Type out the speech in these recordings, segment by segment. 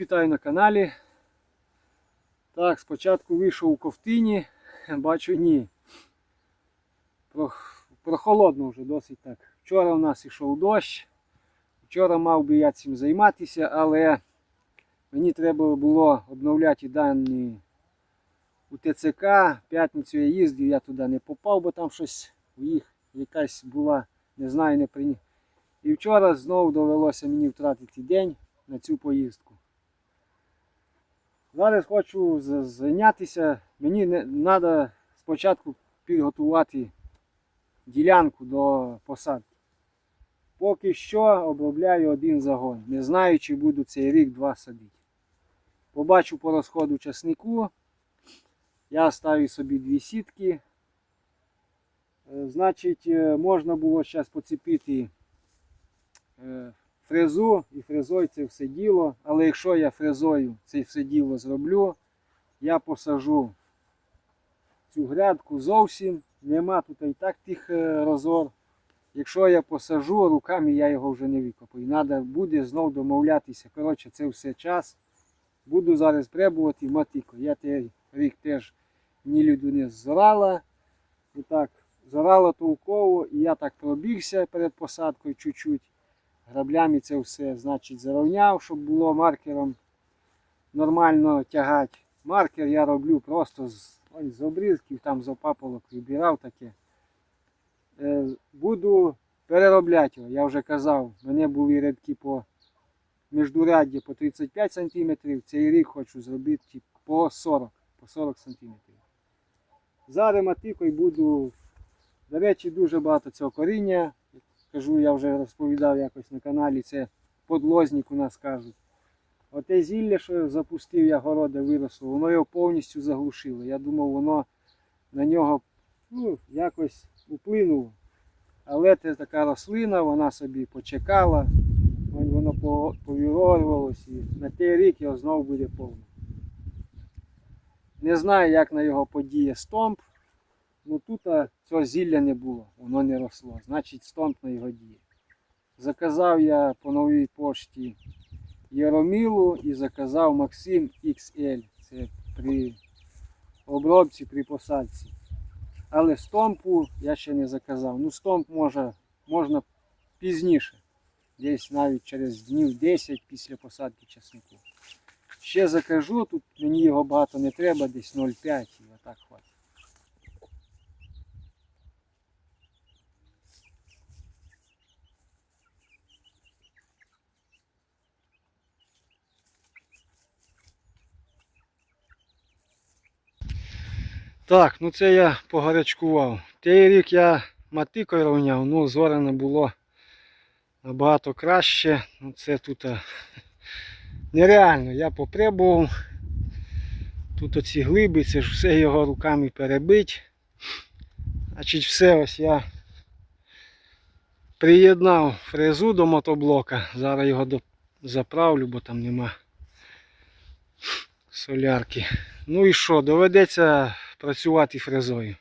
Вітаю на каналі. Так, спочатку вийшов у ковтині, бачу ні. Прохолодно вже досить так. Вчора у нас ішов дощ. Вчора мав би я цим займатися, але мені треба було обновляти дані у ТЦК. П'ятницю я їздив, я туди не попав, бо там щось у їх якась була, не знаю, не прийняв. І вчора знову довелося мені втратити день на цю поїздку. Зараз хочу зайнятися. Мені треба спочатку підготувати ділянку до посадки. Поки що обробляю один загон. Не знаю, чи буду цей рік-два садити. Побачу по розходу часнику. Я ставлю собі дві сітки. Е, Значить, е, можна було зараз поцепити е, фрезу і фрезою це все діло. Але якщо я фрезою це все діло зроблю, я посажу цю грядку зовсім. Нема тут і так тих е, розор. Якщо я посажу, руками я його вже не викопаю. Треба буде знов домовлятися. Коротше, це все час. Буду зараз пробувати матико. Я той рік теж ні люду не зорала. Отак, зорала толково, і я так пробігся перед посадкою чуть-чуть. Граблями це все, значить, зарівняв, щоб було маркером нормально тягати. Маркер я роблю просто з, ой, з обрізків, там з опаполок вибирав таке. Е, буду переробляти його. Я вже казав, мене були рядки по міждурядді по 35 см. Цей рік хочу зробити по 40 по 40 см. Зараз матикою буду. До речі, дуже багато цього коріння. Кажу, я вже розповідав якось на каналі, це подлозник у нас кажуть. Оте зілля, що запустив, я городи виросло, воно його повністю заглушило. Я думав, воно на нього ну, якось вплинуло. Але це така рослина, вона собі почекала, воно по- і на той рік його знову буде повно. Не знаю, як на його подіє стомп. Ну тут цього зілля не було, воно не росло. Значить стомп на його діє. Заказав я по новій пошті Яромілу і заказав Максим XL. Це при обробці при посадці. Але стомпу я ще не заказав. Ну, стомп може, можна пізніше. Десь навіть через днів 10 після посадки часнику. Ще закажу, тут мені його багато не треба, десь 0,5 і отак хватить. Так, ну це я погарячкував. Той рік я матикою рівняв, ну зоряно було набагато краще. Ну це тут нереально. Я попробував. Тут оці глиби, це ж все його руками перебить. Значить, все ось я приєднав фрезу до мотоблока. Зараз його заправлю, бо там нема солярки. Ну і що, доведеться працювати фрезою.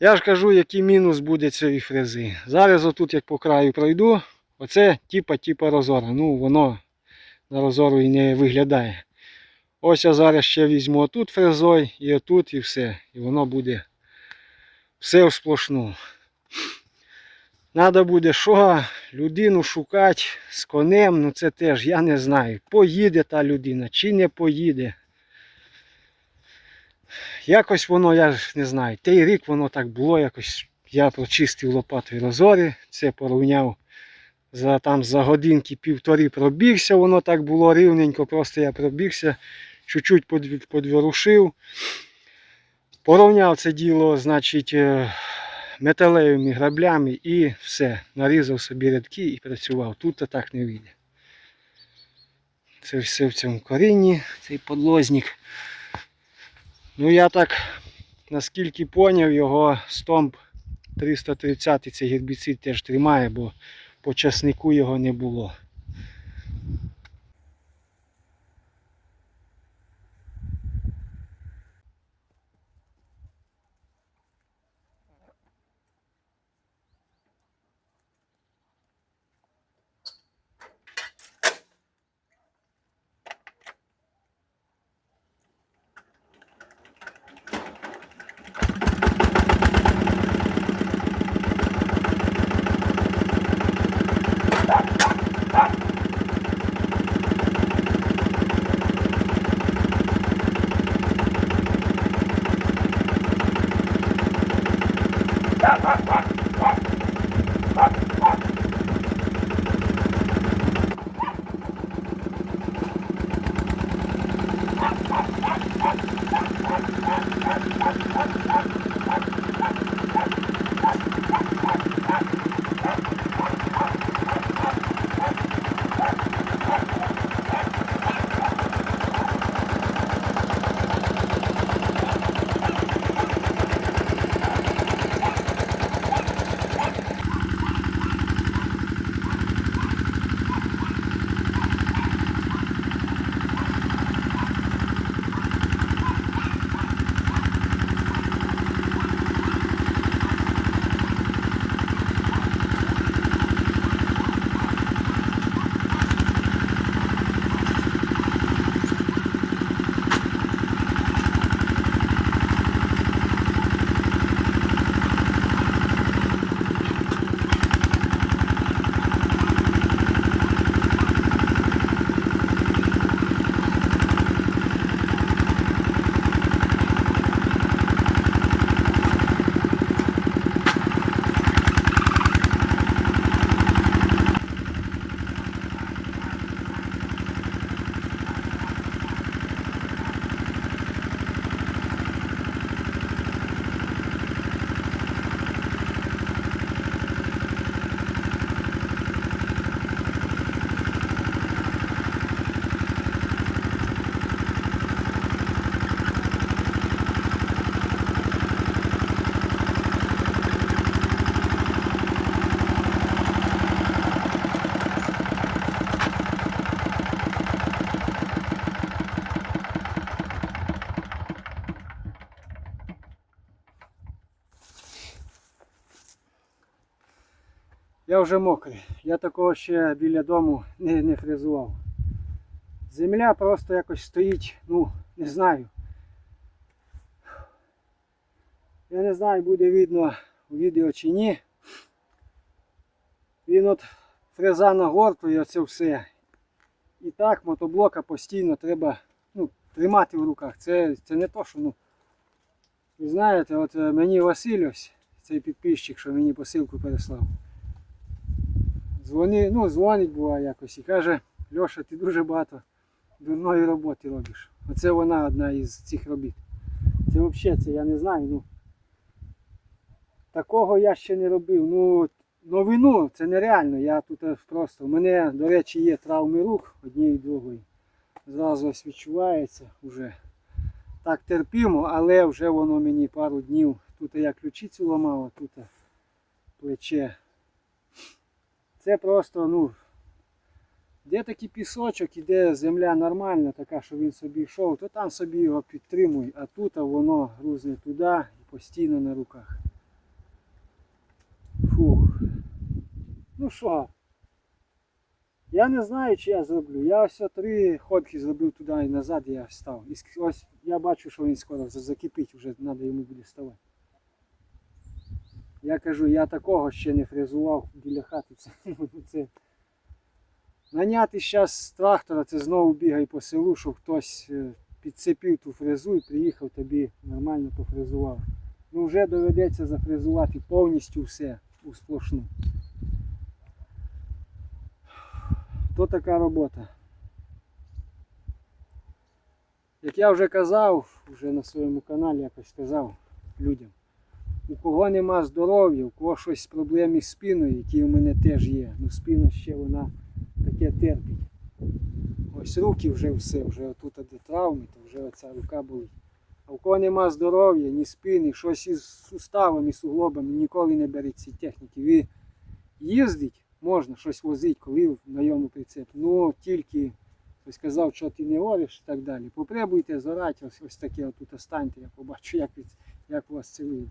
Я ж кажу, який мінус буде цієї фрези. Зараз отут як по краю пройду, оце типа-типа розора. Ну воно на розору і не виглядає. Ось я зараз ще візьму отут фрезою і отут і все. І воно буде все сплошну. Надо буде що, людину шукати з конем, ну це теж я не знаю. Поїде та людина чи не поїде. Якось воно, я ж не знаю, той рік воно так було, якось я прочистив лопатою розори, це порівняв за, там, за годинки півтори пробігся, воно так було рівненько, просто я пробігся, чуть-чуть подворушив. Порівняв це діло, значить, е, металевими граблями і все. Нарізав собі рядки і працював. Тут то так не вийде. Це все в цьому корінні, цей подлозник. Ну я так, наскільки поняв, його стомп 330 цей гербіцид теж тримає, бо по часнику його не було. Я вже мокрий. Я такого ще біля дому не, не фрезував. Земля просто якось стоїть, ну, не знаю. Я не знаю, буде видно у відео чи ні. Він от фреза нагортує оце все. І так мотоблока постійно треба ну, тримати в руках. Це, це не то, що ну. Ви знаєте, от е, мені Василь ось, цей підписчик, що мені посилку переслав. Дзвони, ну, дзвонить буває якось і каже, Льоша, ти дуже багато дурної роботи робиш. Оце вона одна із цих робіт. Це взагалі, це я не знаю. ну. Такого я ще не робив. Ну, новину це нереально. Я тут просто. У мене, до речі, є травми рук однієї другої. Зразу ось відчувається вже. Так терпімо, але вже воно мені пару днів. Тут я ключицю ламав, тут плече. Це просто, ну, де такий пісочок, іде земля нормальна, така, що він собі йшов, то там собі його підтримуй, а тут воно грузне туди і постійно на руках. Фух. Ну що, я не знаю, чи я зроблю. Я ось три ходки зробив туди і назад, і я став. І ось я бачу, що він скоро закипить, вже треба йому буде ставати. Я кажу, я такого ще не фрезував біля хати. Це, це... Наняти зараз трактора, це знову бігай по селу, щоб хтось е, підцепив ту фрезу і приїхав тобі нормально пофрезував. Ну вже доведеться зафрезувати повністю все у сплошну. То така робота. Як я вже казав, вже на своєму каналі якось казав людям, у кого нема здоров'я, у кого щось проблеми з спиною, які у мене теж є. Ну спина ще вона таке терпить. Ось руки вже все, вже отут де травми, то вже оця рука болить. А у кого нема здоров'я, ні спини, щось із суставами, суглобами, ніколи не беріть ці техніки. Ви їздить, можна щось возити, коли на йому прицеп. Ну тільки хтось казав, що ти не говориш і так далі. Попробуйте зорати, ось, ось таке отут останьте, я побачу, як, як у вас це вийде.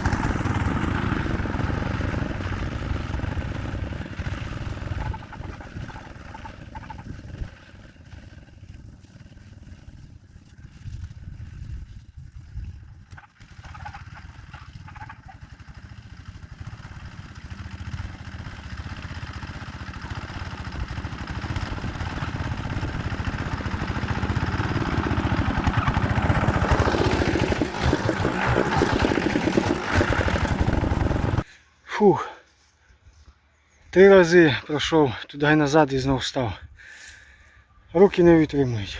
Три рази пройшов туди і назад і знов став. Руки не витримують.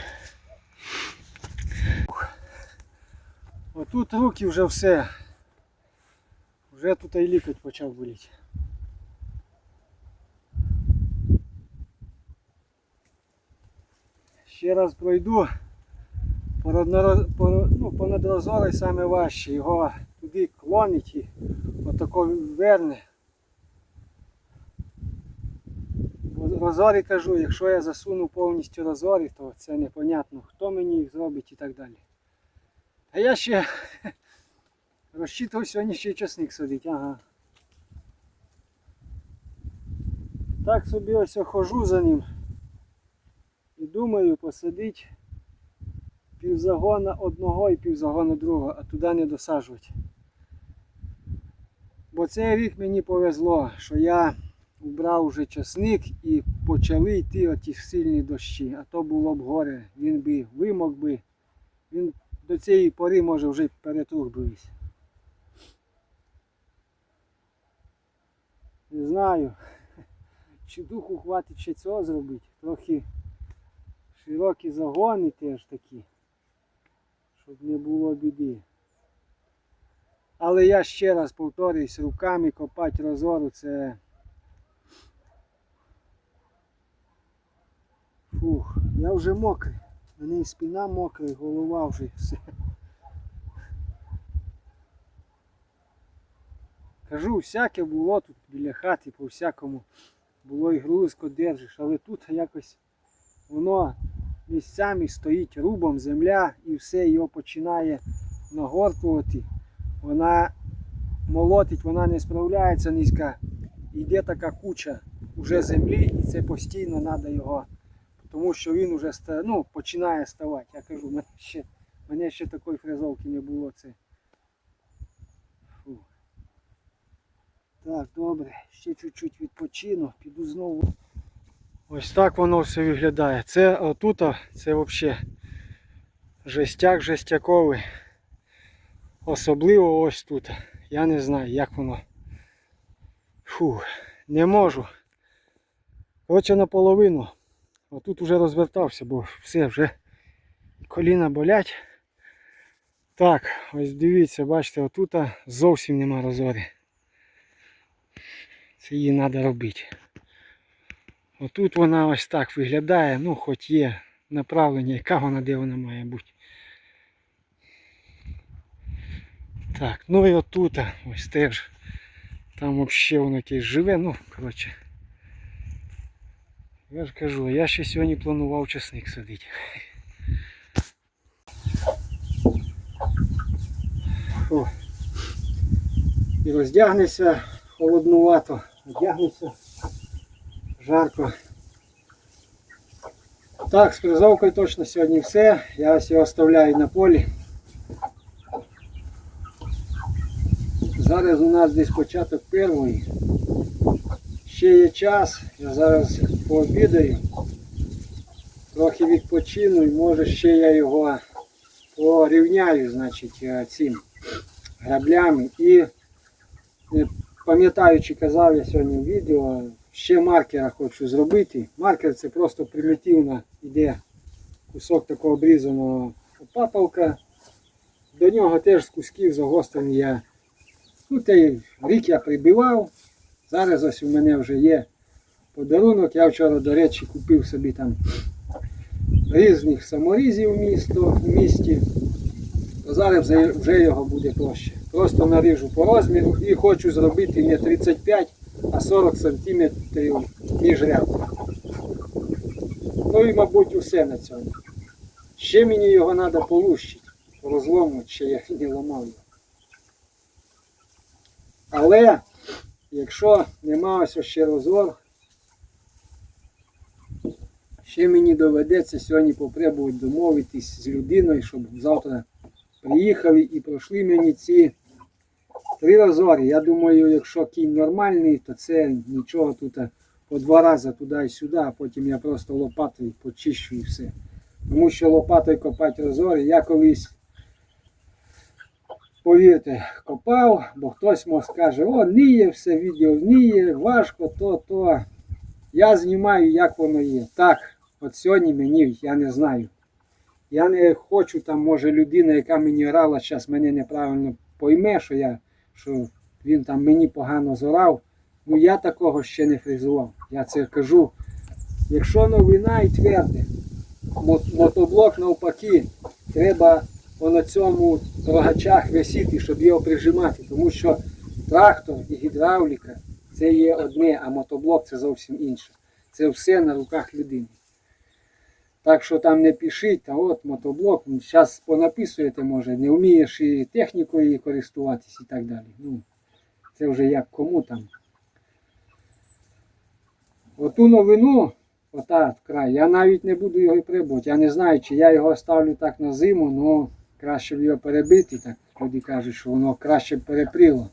Отут руки вже все. Вже тут і лікоть почав боліти. Ще раз пройду. Ну, Понадразорий саме важче. Його туди клонить і отако верне. Розорі кажу, якщо я засуну повністю розорі, то це непонятно, хто мені їх зробить і так далі. А я ще розчитував сьогодні ще часник садить, ага. Так собі ось хожу за ним. І думаю посадити півзагона одного і півзагона другого, а туди не досаджувати. Бо цей рік мені повезло, що я убрав вже часник і почали йти оті сильні дощі. А то було б горе. Він би вимок би. Він до цієї пори може вже й перетрух би весь. Не знаю, чи духу хватить ще цього зробити. Трохи широкі загони теж такі, щоб не було біди. Але я ще раз повторююсь, руками копати розору це. Фух, я вже мокрий. Мене і спина мокра, і голова вже все. Кажу, всяке було тут біля хати, по всякому. Було і грузко держиш, але тут якось воно місцями стоїть рубом земля і все його починає нагоркувати. Вона молотить, вона не справляється низька. Йде така куча вже землі, і це постійно треба його. Тому що він вже ну, починає ставати. Я кажу, мене ще, мене ще такої фрезовки не було. Це. Фу. Так, добре, ще чуть-чуть відпочину, піду знову. Ось так воно все виглядає. Це отут, це взагалі жестяк жестяковий. Особливо ось тут. Я не знаю, як воно. Фу, не можу. Коротше наполовину. Отут вже розвертався, бо все вже коліна болять. Так, ось дивіться, бачите, отут зовсім нема розорі. Це її треба робити. Отут вона ось так виглядає, ну хоч є направлення, яка вона, де вона має бути. Так, ну і отут ось теж. Там взагалі воно якесь живе, ну, коротше. Я ж кажу, я ще сьогодні планував часник садити. О. І роздягнешся холоднувато, одягнешся жарко. Так, з призовкою точно сьогодні все. Я ось його оставляю на полі. Зараз у нас десь початок першої. Ще є час, я зараз пообідаю, трохи відпочину і може ще я його порівняю, значить, е, цим граблями. І е, пам'ятаю, чи казав я сьогодні в відео, ще маркера хочу зробити. Маркер це просто примітивно йде кусок такого обрізаного папалка. До нього теж з кусків загострений я. Ну, той рік я прибивав. Зараз ось у мене вже є подарунок. Я вчора, до речі, купив собі там різних саморізів в, місто, в місті. То зараз вже, його буде проще. Просто наріжу по розміру і хочу зробити не 35, а 40 см між рядками. Ну і, мабуть, усе на цьому. Ще мені його треба полущити, розломити, ще я не ламав його. Але якщо нема ось ще розор, ще мені доведеться сьогодні попробувати домовитись з людиною, щоб завтра приїхали і пройшли мені ці три розори. Я думаю, якщо кінь нормальний, то це нічого тут по два рази туди і сюди, а потім я просто лопатою почищу і все. Тому що лопатою копати розори я колись повірте, копав, бо хтось може скаже, о, ніє, все відео ніє, важко, то, то. Я знімаю, як воно є. Так, от сьогодні мені, я не знаю. Я не хочу там, може, людина, яка мені грала, зараз мене неправильно пойме, що я, що він там мені погано зорав. Ну я такого ще не фрезував. Я це кажу. Якщо новина і тверде, мотоблок навпаки, треба на цьому рогачах висіти, щоб його прижимати, тому що трактор і гідравліка це є одне, а мотоблок це зовсім інше. Це все на руках людини. Так що там не пишіть, та от мотоблок, зараз понаписуєте, може, не вмієш і технікою користуватись і так далі. Ну, це вже як кому там. Оту новину, ота край, я навіть не буду його прибути. Я не знаю, чи я його ставлю так на зиму, але краще б його перебити. Так люди кажуть, що воно краще б перепріло.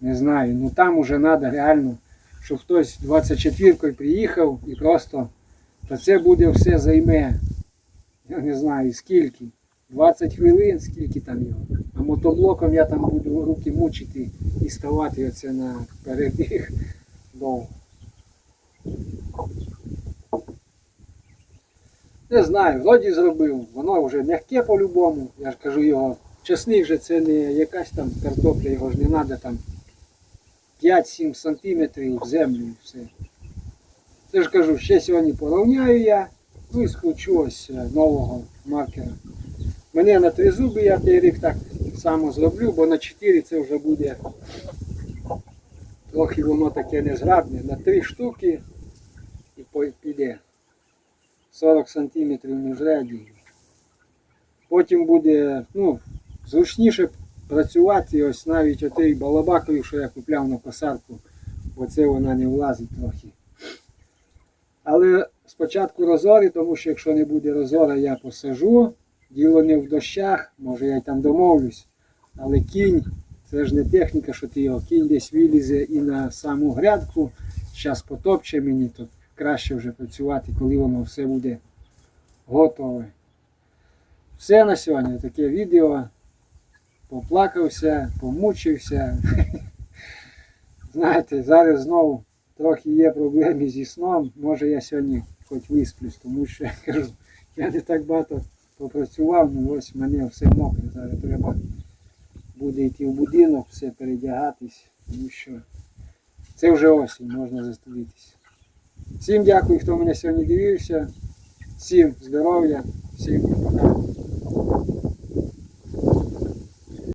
Не знаю. Ну там уже треба реально, щоб хтось 24-кою приїхав і просто, то це буде все займе. Я не знаю скільки. 20 хвилин, скільки там його. А мотоблоком я там буду руки мучити і ставати оце на перебіг довго. Не знаю, вроді зробив, воно вже м'яке по-любому. Я ж кажу його. Чесник же це не якась там картопля, його ж не треба там 5-7 сантиметрів в землю і все. Це ж кажу, ще сьогодні порівняю я, ну і скручу ось е, нового маркера. Мене на три зуби я той рік так само зроблю, бо на 4 це вже буде трохи воно таке незграбне. На три штуки і піде 40 сантиметрів міжряді. Потім буде ну, зручніше працювати ось навіть отей балабакою, що я купляв на посадку, бо це вона не влазить трохи. Але спочатку розори, тому що якщо не буде розора, я посажу. Діло не в дощах, може я й там домовлюсь. Але кінь, це ж не техніка, що ти його кінь десь вилізе і на саму грядку. Зараз потопче мені, то краще вже працювати, коли воно все буде готове. Все на сьогодні таке відео. Поплакався, помучився. Знаєте, зараз знову трохи є проблеми зі сном. Може я сьогодні хоч висплюсь, тому що я кажу, я не так багато попрацював, ну ось в мене все мокре. Зараз треба буде йти в будинок, все передягатись, тому що це вже осінь, можна застудитись. Всім дякую, хто мене сьогодні дивився. Всім здоров'я, всім пока.